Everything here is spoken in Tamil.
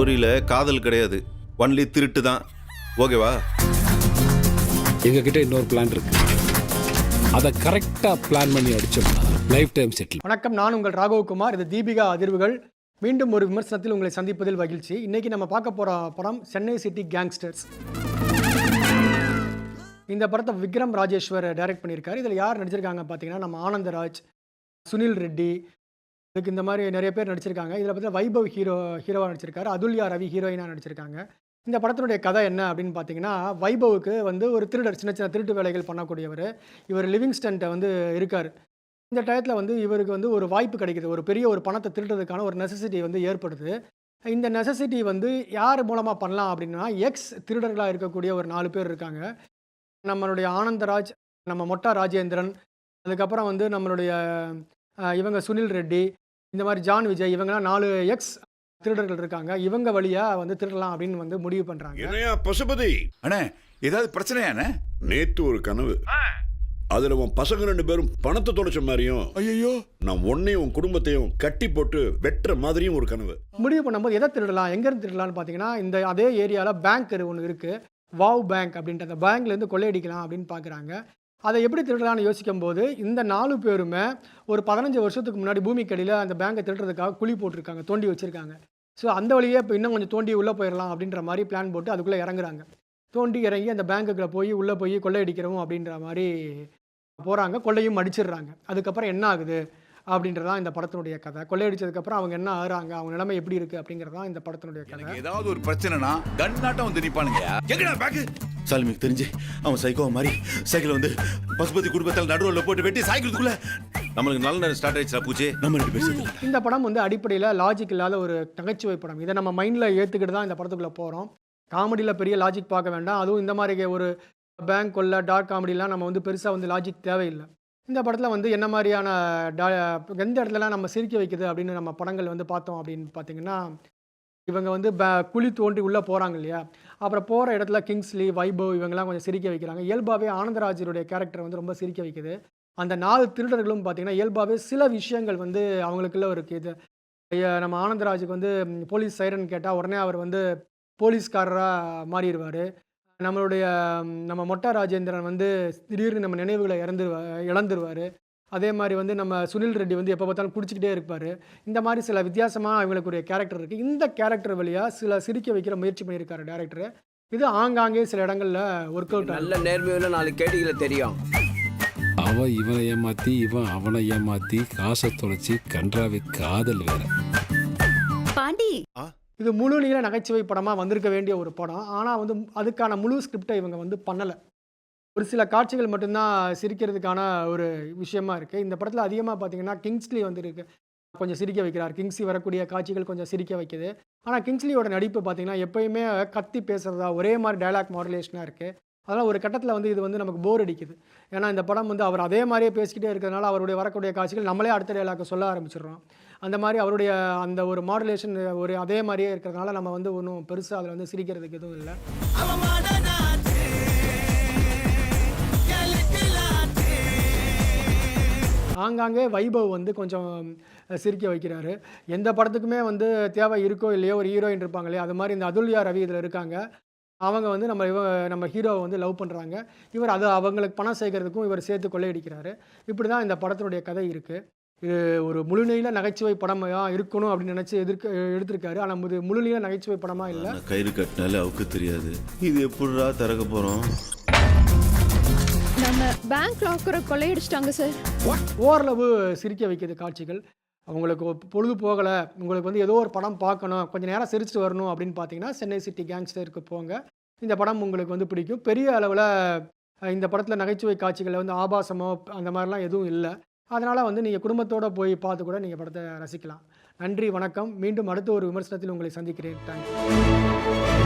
புரியல காதல் கிடையாது. ஒன்லி திருட்டு தான். ஓகேவா எங்ககிட்ட இன்னொரு பிளான் இருக்கு. அதை கரெக்டாக பிளான் பண்ணி அடிச்சோம்னா லைஃப் டைம் செட்டில் வணக்கம் நான் உங்கள் ராகவகுமார் இது தீபிகா அதிர்வுகள். மீண்டும் ஒரு விமர்சனத்தில் உங்களை சந்திப்பதில் மகிழ்ச்சி. இன்னைக்கு நம்ம பார்க்க போகிற படம் சென்னை சிட்டி கேங்ஸ்டர்ஸ் இந்த படத்தை விக்ரம் ராஜேஸ்வர் டைரக்ட் பண்ணியிருக்காரு. இதில் யார் நடிச்சிருக்காங்க பார்த்தீங்கன்னா நம்ம ஆனந்தராஜ் சுனில் ரெட்டி இதுக்கு இந்த மாதிரி நிறைய பேர் நடிச்சிருக்காங்க. இதில் பார்த்தீங்கன்னா வைபவ் ஹீரோ ஹீரோவாக நடிச்சிருக்காரு. அதுல்யா ரவி ஹீரோயினாக நடிச்சிருக்காங்க. இந்த படத்தினுடைய கதை என்ன அப்படின்னு பார்த்தீங்கன்னா வைபவுக்கு வந்து ஒரு திருடர் சின்ன சின்ன திருட்டு வேலைகள் பண்ணக்கூடியவர். இவர் லிவிங்ஸ்டன்ட்ட வந்து இருக்கார். இந்த டயத்தில் வந்து இவருக்கு வந்து ஒரு வாய்ப்பு கிடைக்குது. ஒரு பெரிய ஒரு பணத்தை திருடுறதுக்கான ஒரு நெசசிட்டி வந்து ஏற்படுது. இந்த நெசசிட்டி வந்து யார் மூலமாக பண்ணலாம் அப்படின்னா எக்ஸ் திருடர்களாக இருக்கக்கூடிய ஒரு நாலு பேர் இருக்காங்க. நம்மளுடைய ஆனந்தராஜ் நம்ம மொட்டா ராஜேந்திரன் அதுக்கப்புறம் வந்து நம்மளுடைய இவங்க சுனில் ரெட்டி இந்த மாதிரி ஜான் விஜய் இவங்கெல்லாம் நாலு எக்ஸ் திருடர்கள் இருக்காங்க. இவங்க வழியாக வந்து திருடலாம் அப்படின்னு வந்து முடிவு பண்ணுறாங்க என்னையா பசுபதி? அண்ணே ஏதாவது பிரச்சனையாண்ணே நேத்து ஒரு கனவு. அதுல உன் பசங்க ரெண்டு பேரும் பணத்தை தொலைச்ச மாதிரியும் ஐயோ நான் உன்னையும் உன் குடும்பத்தையும் கட்டி போட்டு வெட்டுற மாதிரியும் ஒரு கனவு. முடிவு பண்ணும்போது எதை திருடலாம் எங்கேருந்து திருடலாம்னு பார்த்தீங்கன்னா இந்த அதே ஏரியாவில் பேங்க் ஒன்று இருக்குது வாவ் பேங்க் அப்படின்ட்டு அந்த பேங்க்லேருந்து கொள்ளையடிக்கலாம் அப்படின்னு பார்க்குறாங்க அதை எப்படி திருடலான்னு யோசிக்கும் போது இந்த நாலு பேருமே ஒரு பதினஞ்சு வருஷத்துக்கு முன்னாடி பூமிக்கடியில் அந்த பேங்கை திருடுறதுக்காக குழி போட்டிருக்காங்க தோண்டி வச்சுருக்காங்க. ஸோ அந்த வழியே இப்போ இன்னும் கொஞ்சம் தோண்டி உள்ளே போயிடலாம் அப்படின்ற மாதிரி பிளான் போட்டு அதுக்குள்ளே இறங்குறாங்க. தோண்டி இறங்கி அந்த பேங்குக்குள்ளே போய் உள்ளே போய் கொள்ளையடிக்கிறோம் அப்படின்ற மாதிரி போகிறாங்க கொள்ளையும் அடிச்சிடுறாங்க. அதுக்கப்புறம் என்ன ஆகுது? அப்படின்றதான் இந்த படத்தினுடைய கதை. கொள்ளையடிச்சதுக்கப்புறம் அவங்க என்ன ஆகுறாங்க? அவங்க நிலைமை எப்படி இருக்குது அப்படிங்கிறதான் இந்த படத்தினுடைய கதை. எனக்கு ஏதாவது ஒரு பிரச்சனைனா கன் நாட்டம் வந்து நிப்பானுங்க எங்கடா பேக்கு சாலிமிக்கு தெரிஞ்சு அவன் சைக்கோ மாதிரி சைக்கிள் வந்து பசுபதி குடும்பத்தில் நடுவில் போட்டு வெட்டி சாய்க்கிறதுக்குள்ள நம்மளுக்கு நல்ல நேரம் ஸ்டார்ட் ஆயிடுச்சா பூச்சி நம்ம ரெண்டு பேர் இந்த படம் வந்து அடிப்படையில் லாஜிக் இல்லாத ஒரு நகைச்சுவை படம். இதை நம்ம மைண்டில் ஏற்றுக்கிட்டு தான் இந்த படத்துக்குள்ளே போகிறோம் காமெடியில் பெரிய லாஜிக் பார்க்க வேண்டாம். அதுவும் இந்த மாதிரி ஒரு பேங்க் கொள்ள டார்க் காமெடிலாம் நம்ம வந்து பெருசாக வந்து லாஜிக் தேவையில்லை. இந்த படத்தில் வந்து என்ன மாதிரியான டா எந்த இடத்துலலாம் நம்ம சிரிக்க வைக்குது அப்படின்னு நம்ம படங்கள் வந்து பார்த்தோம் அப்படின்னு பார்த்தீங்கன்னா இவங்க வந்து ப குழி தோண்டி உள்ளே போகிறாங்க இல்லையா? அப்புறம் போகிற இடத்துல கிங்ஸ்லி வைபவ் இவங்கெல்லாம் கொஞ்சம் சிரிக்க வைக்கிறாங்க. இயல்பாகவே ஆனந்தராஜருடைய கேரக்டர் வந்து ரொம்ப சிரிக்க வைக்குது. அந்த நாலு திருடர்களும் பார்த்தீங்கன்னா இயல்பாகவே சில விஷயங்கள் வந்து அவங்களுக்குள்ள ஒரு இது நம்ம ஆனந்தராஜுக்கு வந்து போலீஸ் சைரன் கேட்டால் உடனே அவர் வந்து போலீஸ்காரராக மாறிடுவார். நம்மளுடைய நம்ம மொட்டா ராஜேந்திரன் வந்து திடீர்னு நம்ம நினைவுகளை இறந்துருவா இழந்துருவார். அதே மாதிரி வந்து நம்ம சுனில் ரெட்டி வந்து எப்போ பார்த்தாலும் குடிச்சிக்கிட்டே இருப்பார். இந்த மாதிரி சில வித்தியாசமாக அவங்களுக்கு ஒரு கேரக்டர் இருக்குது இந்த கேரக்டர் வழியாக சில சிரிக்க வைக்கிற முயற்சி பண்ணியிருக்காரு டேரக்டர் இது ஆங்காங்கே சில இடங்களில் ஒர்க் அவுட் நல்ல நேர்மையுள்ள நாலு கேடிகளை தெரியும். அவன் இவனை ஏமாத்தி இவன் அவனை ஏமாத்தி காசை தொலைச்சி கன்றாவி காதல் வேற. பாண்டி. இது முழு நீள நகைச்சுவை படமாக வந்திருக்க வேண்டிய ஒரு படம். ஆனால் வந்து அதுக்கான முழு ஸ்கிரிப்டை இவங்க வந்து பண்ணலை. ஒரு சில காட்சிகள் மட்டும்தான் சிரிக்கிறதுக்கான ஒரு விஷயமா இருக்குது இந்த படத்தில் அதிகமாக பார்த்தீங்கன்னா கிங்ஸ்லி வந்து இருக்கு. கொஞ்சம் சிரிக்க வைக்கிறார். கிங்ஸ்லி வரக்கூடிய காட்சிகள் கொஞ்சம் சிரிக்க வைக்குது. ஆனால் கிங்ஸ்லியோட நடிப்பு பார்த்தீங்கன்னா எப்பயுமே கத்தி பேசுகிறதா ஒரே மாதிரி டயலாக் மாடுலேஷனாக இருக்குது அதனால் ஒரு கட்டத்தில் வந்து இது வந்து நமக்கு போர் அடிக்குது. ஏன்னா இந்த படம் வந்து அவர் அதே மாதிரியே பேசிக்கிட்டே இருக்கிறதுனால அவருடைய வரக்கூடிய காட்சிகள் நம்மளே அடுத்த டைலாக்கை சொல்ல ஆரம்பிச்சிடுறோம். அந்த மாதிரி அவருடைய அந்த ஒரு மாடுலேஷன் ஒரு அதே மாதிரியே இருக்கிறதுனால நம்ம வந்து ஒன்றும் பெருசாக அதில் வந்து சிரிக்கிறதுக்கு எதுவும் இல்லை. ஆங்காங்கே வைபவ் வந்து கொஞ்சம் சிரிக்க வைக்கிறாரு. எந்த படத்துக்குமே வந்து தேவை இருக்கோ இல்லையோ ஒரு ஹீரோயின் இருப்பாங்க இல்லையா? அது மாதிரி இந்த அதுல்யா ரவி இதில் இருக்காங்க. அவங்க வந்து நம்ம இவ நம்ம ஹீரோவை வந்து லவ் பண்ணுறாங்க இவர் அது அவங்களுக்கு பணம் சேர்க்கறதுக்கும் இவர் சேர்த்து கொள்ளையடிக்கிறாரு. இப்படி தான் இந்த படத்தினுடைய கதை இருக்குது இது ஒரு முழுநீள நகைச்சுவை படமாக இருக்கணும் அப்படின்னு நினச்சி எதிர்க்க எடுத்திருக்காரு. ஆனால் இது முழுநீள நகைச்சுவை படமாக இல்லை. கயிறு கட்டினாலே அவுக்கு தெரியாது. இது எப்படிடா திறக்க போறோம்? நம்ம பேங்க் லாக்கரை கொள்ளையடிச்சிட்டாங்க சார். ஓரளவு சிரிக்க வைக்கிது காட்சிகள். உங்களுக்கு ஒரு பொழுது போகலை. உங்களுக்கு வந்து ஏதோ ஒரு படம் பார்க்கணும். கொஞ்சம் நேரம் சிரிச்சுட்டு வரணும் அப்படின்னு பார்த்தீங்கன்னா சென்னை சிட்டி கேங்ஸ்டருக்கு போங்க. இந்த படம் உங்களுக்கு வந்து பிடிக்கும். பெரிய அளவில் இந்த படத்தில் நகைச்சுவை காட்சிகளில் வந்து ஆபாசமோ அந்த மாதிரிலாம் எதுவும் இல்லை. அதனால் வந்து நீங்கள் குடும்பத்தோடு போய் பார்த்து கூட நீங்கள் படத்தை ரசிக்கலாம். நன்றி வணக்கம். மீண்டும் அடுத்த ஒரு விமர்சனத்தில் உங்களை சந்திக்கிறேன். தேங்க்ஸ்